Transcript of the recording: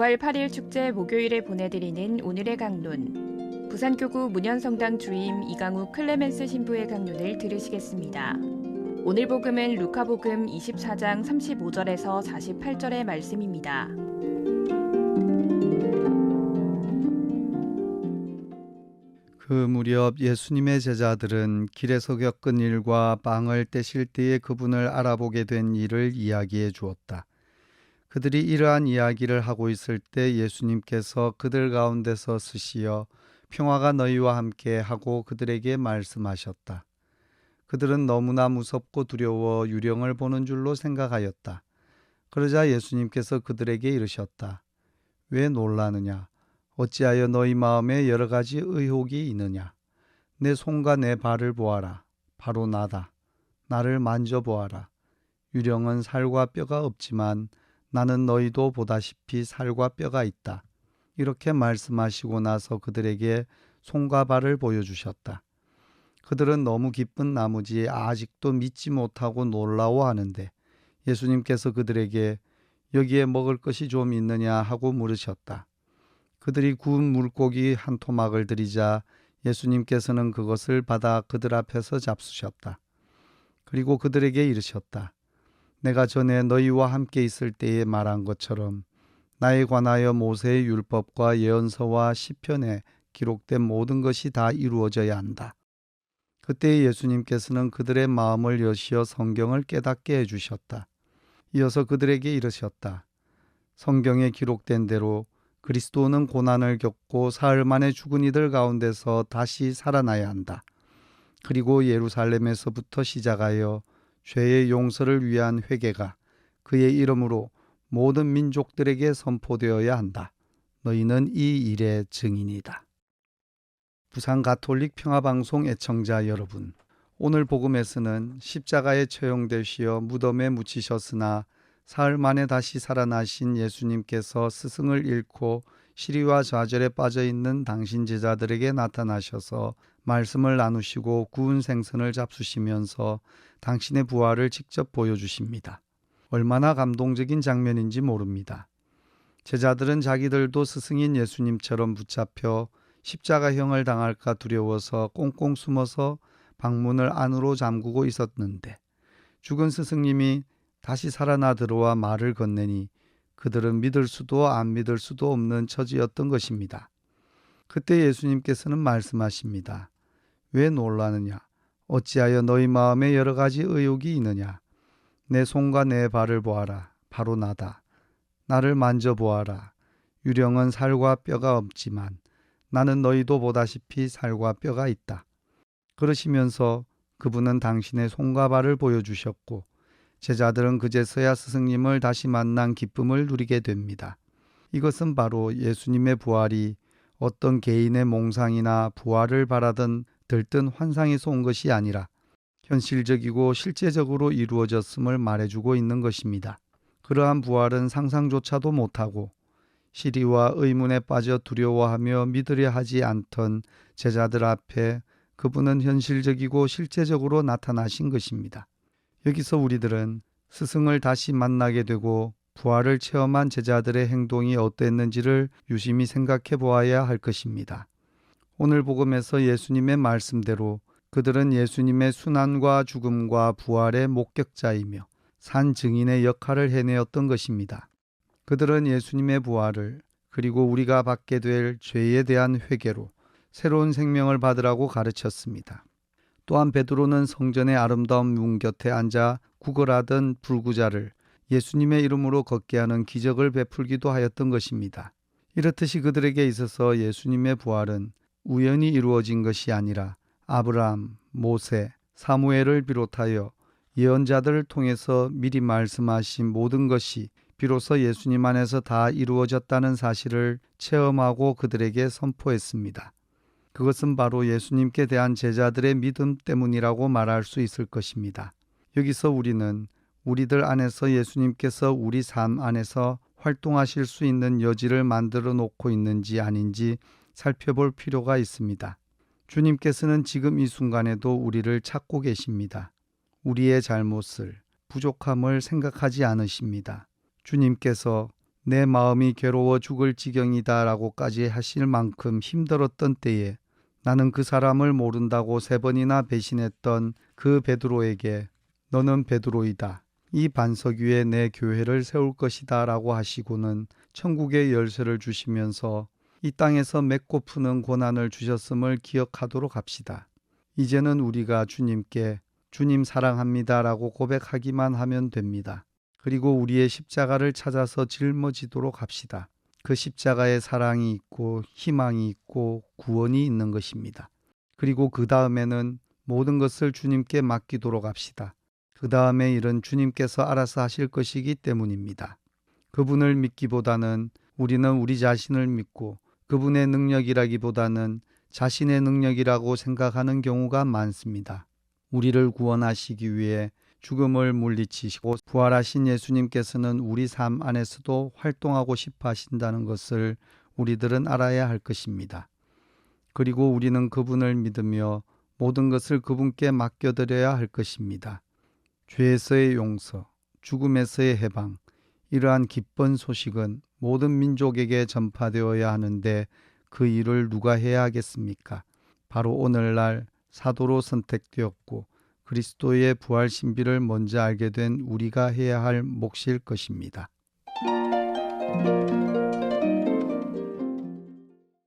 부활 8일 축제 목요일에 보내드리는 오늘의 강론. 부산교구 문현성당 주임 이강우 클레멘스 신부의 강론을 들으시겠습니다. 오늘 복음은 루카복음 24장 35절에서 48절의 말씀입니다. 그 무렵 예수님의 제자들은 길에서 겪은 일과 빵을 떼실 때에 그분을 알아보게 된 일을 이야기해 주었다. 그들이 이러한 이야기를 하고 있을 때 예수님께서 그들 가운데서 쓰시어 평화가 너희와 함께 하고 그들에게 말씀하셨다. 그들은 너무나 무섭고 두려워 유령을 보는 줄로 생각하였다. 그러자 예수님께서 그들에게 이르셨다. 왜 놀라느냐? 어찌하여 너희 마음에 여러 가지 의혹이 있느냐? 내 손과 내 발을 보아라. 바로 나다. 나를 만져보아라. 유령은 살과 뼈가 없지만 나는 너희도 보다시피 살과 뼈가 있다. 이렇게 말씀하시고 나서 그들에게 손과 발을 보여주셨다. 그들은 너무 기쁜 나머지 아직도 믿지 못하고 놀라워하는데 예수님께서 그들에게 여기에 먹을 것이 좀 있느냐 하고 물으셨다. 그들이 구운 물고기 한 토막을 들이자 예수님께서는 그것을 받아 그들 앞에서 잡수셨다. 그리고 그들에게 이르셨다. 내가 전에 너희와 함께 있을 때에 말한 것처럼 나에 관하여 모세의 율법과 예언서와 시편에 기록된 모든 것이 다 이루어져야 한다. 그때 예수님께서는 그들의 마음을 여시어 성경을 깨닫게 해주셨다. 이어서 그들에게 이르셨다. 성경에 기록된 대로 그리스도는 고난을 겪고 사흘 만에 죽은 이들 가운데서 다시 살아나야 한다. 그리고 예루살렘에서부터 시작하여 죄의 용서를 위한 회개가 그의 이름으로 모든 민족들에게 선포되어야 한다. 너희는 이 일의 증인이다. 부산 가톨릭 평화방송 애청자 여러분, 오늘 복음에서는 십자가에 처형되시어 무덤에 묻히셨으나 사흘 만에 다시 살아나신 예수님께서 스승을 잃고 시리와 좌절에 빠져 있는 당신 제자들에게 나타나셔서 말씀을 나누시고 구운 생선을 잡수시면서 당신의 부활을 직접 보여주십니다. 얼마나 감동적인 장면인지 모릅니다. 제자들은 자기들도 스승인 예수님처럼 붙잡혀 십자가형을 당할까 두려워서 꽁꽁 숨어서 방문을 안으로 잠그고 있었는데 죽은 스승님이 다시 살아나 들어와 말을 건네니 그들은 믿을 수도 안 믿을 수도 없는 처지였던 것입니다. 그때 예수님께서는 말씀하십니다. 왜 놀라느냐? 어찌하여 너희 마음에 여러 가지 의혹이 있느냐? 내 손과 내 발을 보아라. 바로 나다. 나를 만져보아라. 유령은 살과 뼈가 없지만 나는 너희도 보다시피 살과 뼈가 있다. 그러시면서 그분은 당신의 손과 발을 보여주셨고 제자들은 그제서야 스승님을 다시 만난 기쁨을 누리게 됩니다. 이것은 바로 예수님의 부활이 어떤 개인의 몽상이나 부활을 바라던 들뜬 환상에서 온 것이 아니라 현실적이고 실제적으로 이루어졌음을 말해주고 있는 것입니다. 그러한 부활은 상상조차도 못하고 시리와 의문에 빠져 두려워하며 믿으려 하지 않던 제자들 앞에 그분은 현실적이고 실제적으로 나타나신 것입니다. 여기서 우리들은 스승을 다시 만나게 되고 부활을 체험한 제자들의 행동이 어땠는지를 유심히 생각해 보아야 할 것입니다. 오늘 복음에서 예수님의 말씀대로 그들은 예수님의 순환과 죽음과 부활의 목격자이며 산 증인의 역할을 해내었던 것입니다. 그들은 예수님의 부활을 그리고 우리가 받게 될 죄에 대한 회개로 새로운 생명을 받으라고 가르쳤습니다. 또한 베드로는 성전의 아름다운 문 곁에 앉아 구걸하던 불구자를 예수님의 이름으로 걷게 하는 기적을 베풀기도 하였던 것입니다. 이렇듯이 그들에게 있어서 예수님의 부활은 우연히 이루어진 것이 아니라 아브라함, 모세, 사무엘을 비롯하여 예언자들을 통해서 미리 말씀하신 모든 것이 비로소 예수님 안에서 다 이루어졌다는 사실을 체험하고 그들에게 선포했습니다. 그것은 바로 예수님께 대한 제자들의 믿음 때문이라고 말할 수 있을 것입니다. 여기서 우리는 우리들 안에서 예수님께서 우리 삶 안에서 활동하실 수 있는 여지를 만들어 놓고 있는지 아닌지 살펴볼 필요가 있습니다. 주님께서는 지금 이 순간에도 우리를 찾고 계십니다. 우리의 잘못을, 부족함을 생각하지 않으십니다. 주님께서 내 마음이 괴로워 죽을 지경이다 라고까지 하실 만큼 힘들었던 때에 나는 그 사람을 모른다고 세 번이나 배신했던 그 베드로에게 너는 베드로이다. 이 반석 위에 내 교회를 세울 것이다 라고 하시고는 천국의 열쇠를 주시면서 이 땅에서 맺고 푸는 고난을 주셨음을 기억하도록 합시다. 이제는 우리가 주님께 주님 사랑합니다 라고 고백하기만 하면 됩니다. 그리고 우리의 십자가를 찾아서 짊어지도록 합시다. 그 십자가에 사랑이 있고 희망이 있고 구원이 있는 것입니다. 그리고 그 다음에는 모든 것을 주님께 맡기도록 합시다. 그 다음에 일은 주님께서 알아서 하실 것이기 때문입니다. 그분을 믿기보다는 우리는 우리 자신을 믿고 그분의 능력이라기보다는 자신의 능력이라고 생각하는 경우가 많습니다. 우리를 구원하시기 위해 죽음을 물리치시고 부활하신 예수님께서는 우리 삶 안에서도 활동하고 싶어 하신다는 것을 우리들은 알아야 할 것입니다. 그리고 우리는 그분을 믿으며 모든 것을 그분께 맡겨드려야 할 것입니다. 죄에서의 용서, 죽음에서의 해방, 이러한 기쁜 소식은 모든 민족에게 전파되어야 하는데 그 일을 누가 해야 하겠습니까? 바로 오늘날 사도로 선택되었고 그리스도의 부활 신비를 먼저 알게 된 우리가 해야 할 몫일 것입니다.